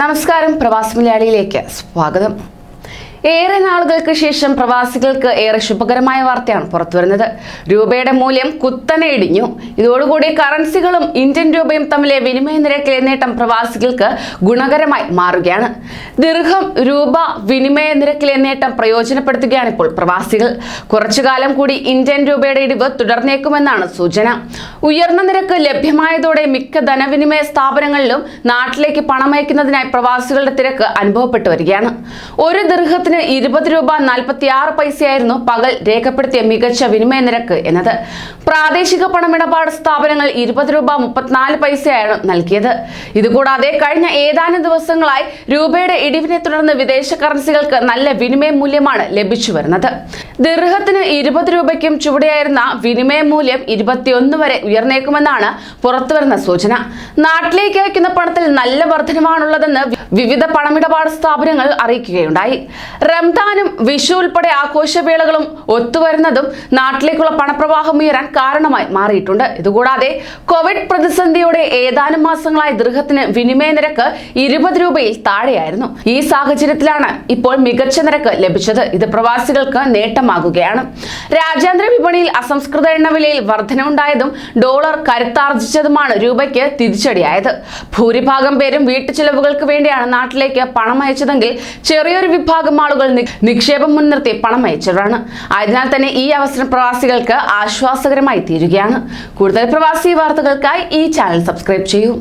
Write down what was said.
നമസ്കാരം പ്രവാസി മലയാളിയിലേക്ക് സ്വാഗതം. ഏറെ നാളുകൾക്ക് ശേഷം പ്രവാസികൾക്ക് ഏറെ ശുഭകരമായ വാർത്തയാണ് പുറത്തുവരുന്നത് രൂപയുടെ മൂല്യം കുത്തനെ ഇടിഞ്ഞു. ഇതോടുകൂടി കറൻസികളും ഇന്ത്യൻ രൂപയും തമ്മിലെ വിനിമയ നിരക്കിലെ നേട്ടം പ്രവാസികൾക്ക് ഗുണകരമായി മാറുകയാണ്. ദീർഘം രൂപ വിനിമയ നിരക്കിലെ നേട്ടം പ്രയോജനപ്പെടുത്തുകയാണ് ഇപ്പോൾ പ്രവാസികൾ. കുറച്ചുകാലം കൂടി ഇന്ത്യൻ രൂപയുടെ ഇടിവ് തുടർന്നേക്കുമെന്നാണ് സൂചന. ഉയർന്ന നിരക്ക് ലഭ്യമായതോടെ മിക്ക ധനവിനിമയ സ്ഥാപനങ്ങളിലും നാട്ടിലേക്ക് പണമയക്കുന്നതിനായി പ്രവാസികളുടെ തിരക്ക് അനുഭവപ്പെട്ടു വരികയാണ്. ഒരു ദീർഘത്തിന് ഇരുപത് രൂപ നാൽപ്പത്തിയാറ് പൈസയായിരുന്നു പകൽ രേഖപ്പെടുത്തിയ മികച്ച വിനിമയ നിരക്ക് എന്നത്. പ്രാദേശിക പണമിടപാട് സ്ഥാപനങ്ങൾ ഇരുപത് രൂപ മുപ്പത്തിനാല് പൈസയാണ് നൽകിയത്. ഇതുകൂടാതെ കഴിഞ്ഞ ഏതാനും ദിവസങ്ങളായി രൂപയുടെ ഇടിവിനെ തുടർന്ന് വിദേശ കറൻസികൾക്ക് നല്ല വിനിമയ മൂല്യമാണ് ലഭിച്ചു വരുന്നത്. ദീർഘത്തിന് ഇരുപത് രൂപയ്ക്കും ചുവടെയായിരുന്ന വിനിമയ മൂല്യം ഇരുപത്തിയൊന്ന് വരെ ഉയർന്നേക്കുമെന്നാണ് പുറത്തുവരുന്ന സൂചന. നാട്ടിലേക്ക് അയക്കുന്ന പണത്തിൽ നല്ല വർധനമാണുള്ളതെന്ന് വിവിധ പണമിടപാട് സ്ഥാപനങ്ങൾ അറിയിക്കുകയുണ്ടായി. റംദാനും വിഷു ഉൾപ്പെടെ ആഘോഷവേളകളും ഒത്തുവരുന്നതും നാട്ടിലേക്കുള്ള പണപ്രവാഹം ഉയരാൻ കാരണമായി മാറിയിട്ടുണ്ട്. ഇതുകൂടാതെ കോവിഡ് പ്രതിസന്ധിയുടെ ഏതാനും മാസങ്ങളായി ദൃഹത്തിന് വിനിമയ നിരക്ക് ഇരുപത് രൂപയിൽ താഴെയായിരുന്നു. ഈ സാഹചര്യത്തിലാണ് ഇപ്പോൾ മികച്ച നിരക്ക് ലഭിച്ചത്. ഇത് പ്രവാസികൾക്ക് നേട്ടമാകുകയാണ്. രാജ്യാന്തര വിപണിയിൽ അസംസ്കൃത എണ്ണ വിലയിൽ വർധനവുണ്ടായതും ഡോളർ കരുത്താർജിച്ചതുമാണ് രൂപയ്ക്ക് തിരിച്ചടിയായത്. ഭൂരിഭാഗം പേരും വീട്ടുചെലവുകൾക്ക് വേണ്ടിയാണ് നാട്ടിലേക്ക് പണം അയച്ചതെങ്കിൽ ചെറിയൊരു വിഭാഗം ആളുകൾ നിക്ഷേപം മുൻനിർത്തി പണം അയച്ചവരാണ് ആയതിനാൽ തന്നെ ഈ അവസരം പ്രവാസികൾക്ക് ആശ്വാസകരമായി തീരുകയാണ്. കൂടുതൽ പ്രവാസി വാർത്തകൾക്കായി ഈ ചാനൽ സബ്സ്ക്രൈബ് ചെയ്യൂ.